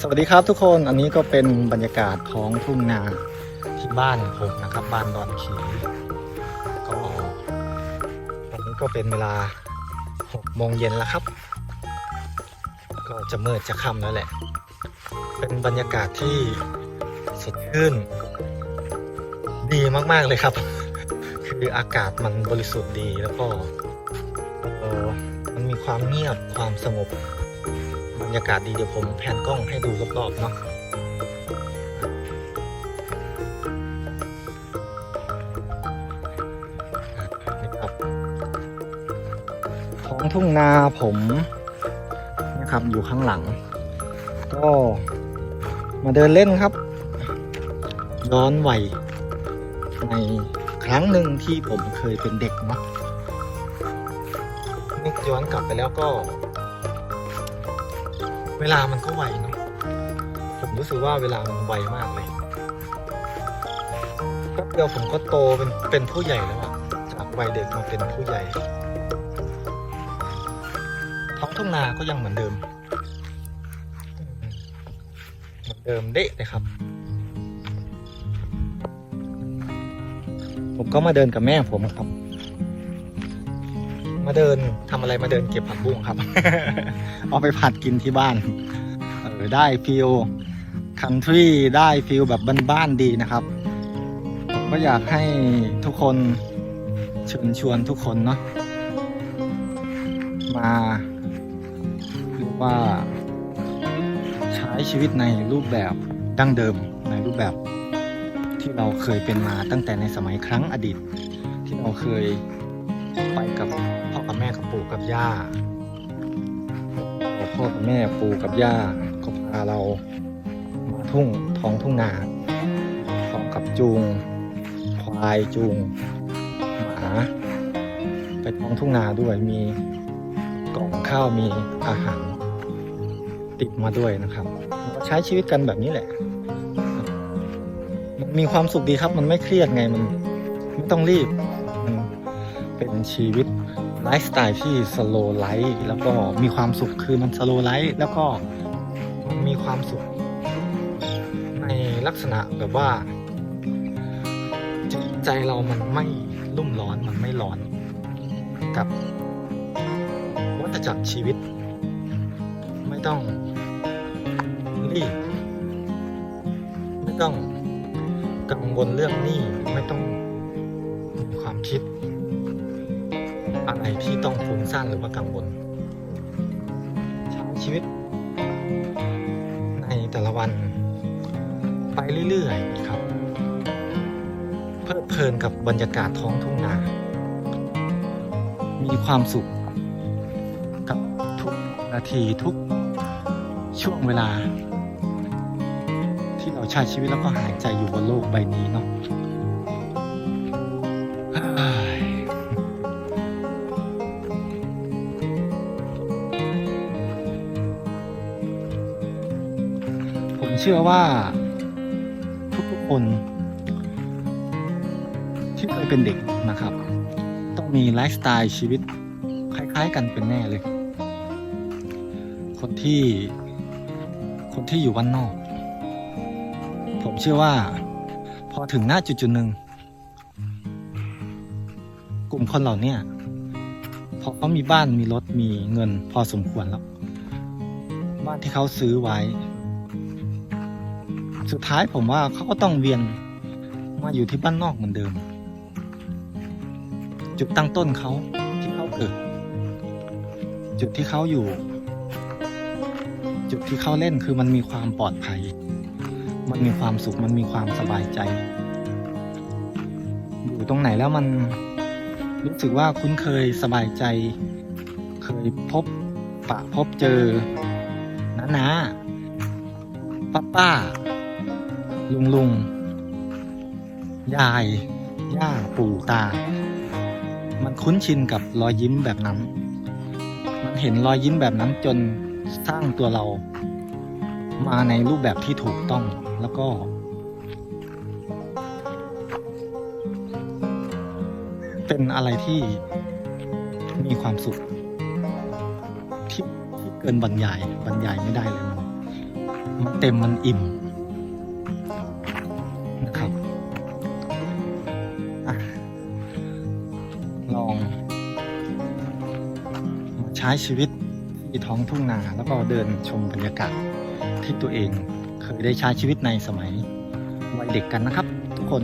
สวัสดีครับทุกคนอันนี้ก็เป็นบรรยากาศท้องทุ่งนาที่บ้านผมนะครับ บ้านดอนขีก็ตอนนี้ก็เป็นเวลา6โมงเย็นแล้วครับ ก็จะมืดจะค่ำแล้วแหละ เป็นบรรยากาศที่สดชื่นดีมากๆเลยครับ คืออากาศมันบริสุทธิ์ดีแล้วก็ ความเงียบความสงบบรรยากาศดีเดี๋ยวผมแผนกล้องให้ดูรอบๆเนาะนะครับท้องทุ่งนาผมนะครับอยู่ข้างหลัง ก็มาเดินเล่นครับ ย้อนวัยในครั้งหนึ่งที่ผมเคยเป็นเด็กเนาะ ย้อนกลับไปแล้วก็ เวลามันก็ไวเนาะผมรู้สึกว่าเวลามันไวมากเลยแป๊บเดียวผมก็โตเป็นเป็นผู้ใหญ่แล้วอะจากวัยเด็กมาเป็นผู้ใหญ่ท้องทุ่งนาก็ยังเหมือนเดิม เหมือนเดิมเดะเลยครับ ผมก็มาเดินกับแม่ผมครับ มาเดินทำอะไรมาเดินเก็บผักบุ้งครับ เอาไปผัดกินที่บ้านเออได้ฟิลคันทรีได้ฟิลแบบบ้านๆดีนะครับ ผมก็อยากให้ทุกคนเชิญชวนทุกคนเนาะมาเรียกว่าใช้ชีวิตในรูปแบบดั้งเดิมในรูปแบบที่เราเคยเป็นมาตั้งแต่ในสมัยครั้งอดีต ที่เราเคยไปกับพ กับแม่กับปู่กับย่าพ่อกับแม่ปู่กับย่าก็พาเรามาทุ่งท้องทุ่งนาพร้อมกับจูงควายจูงหมาไปท้องทุ่งนาด้วยมีกล่องข้าวมีอาหารติดมาด้วยนะครับใช้ชีวิตกันแบบนี้แหละมันมีความสุขดีครับ มันไม่เครียดไงมันไม่ต้องรีบ มันเป็นชีวิต ไลฟ์สไตล์ที่สโลไลฟ์แล้วก็มีความสุขคือมันสโลไลฟ์แล้วก็มีความสุข ในลักษณะแบบว่า จิตใจเรามันไม่รุ่มร้อนมันไม่ร้อนกับวัฏจักรชีวิต ไม่ต้องรีบไม่ต้องกังวลเรื่องหนี้ไม่ต้อง ไรที่ต้องฟุ้งซ่านหรือว่ากังวลใช้ชีวิต ในแต่ละวันไปเรื่อยๆครับ เพลิดเพลินกับบรรยากาศท้องทุ่งนา มีความสุข กับทุกนาทีทุกช่วงเวลา ที่เราใช้ชีวิตแล้วก็หายใจอยู่บนโลกใบนี้เนาะ เชื่อว่า ทุกๆคน ที่เคยเป็นเด็กนะครับ ต้องมีไลฟ์สไตล์ชีวิต คล้ายๆ กันเป็นแน่เลย คนที่ คนที่อยู่วันนอก ผมเชื่อว่า พอถึงหน้าจุดจุดๆหนึ่งกลุ่มคนเหล่านี้พอเขามีบ้านมีรถมีเงินพอสมควรแล้ว บ้านที่เขาซื้อไว้ สุดท้ายผมว่าเขาก็ต้องเวียนมาอยู่ที่บ้านนอกเหมือนเดิม จุดตั้งต้นเขาที่เขาเกิด จุดที่เขาอยู่ จุดที่เขาเล่นคือมันมีความปลอดภัย มันมีความสุขมันมีความสบายใจ อยู่ตรงไหนแล้วมันรู้สึกว่าคุ้นเคยสบายใจ เคยพบปะพบเจอน้านาป้าป้า ลุงลุงยาย ย่าปู่ตา มันคุ้นชินกับรอยยิ้มแบบนั้น มันเห็นรอยยิ้มแบบนั้นจนสร้างตัวเรา มาในรูปแบบที่ถูกต้องแล้วก็ เป็นอะไรที่มีความสุขที่ที่เกินบรรยายบรรยายไม่ได้เลยมันมันเต็มมันอิ่ม ชีวิตที่ท้องทุ่งนาแล้วก็เดินชมบรรยากาศที่ตัวเองเคยได้ใช้ชีวิตในสมัยวัยเด็กกันนะครับ ทุกคน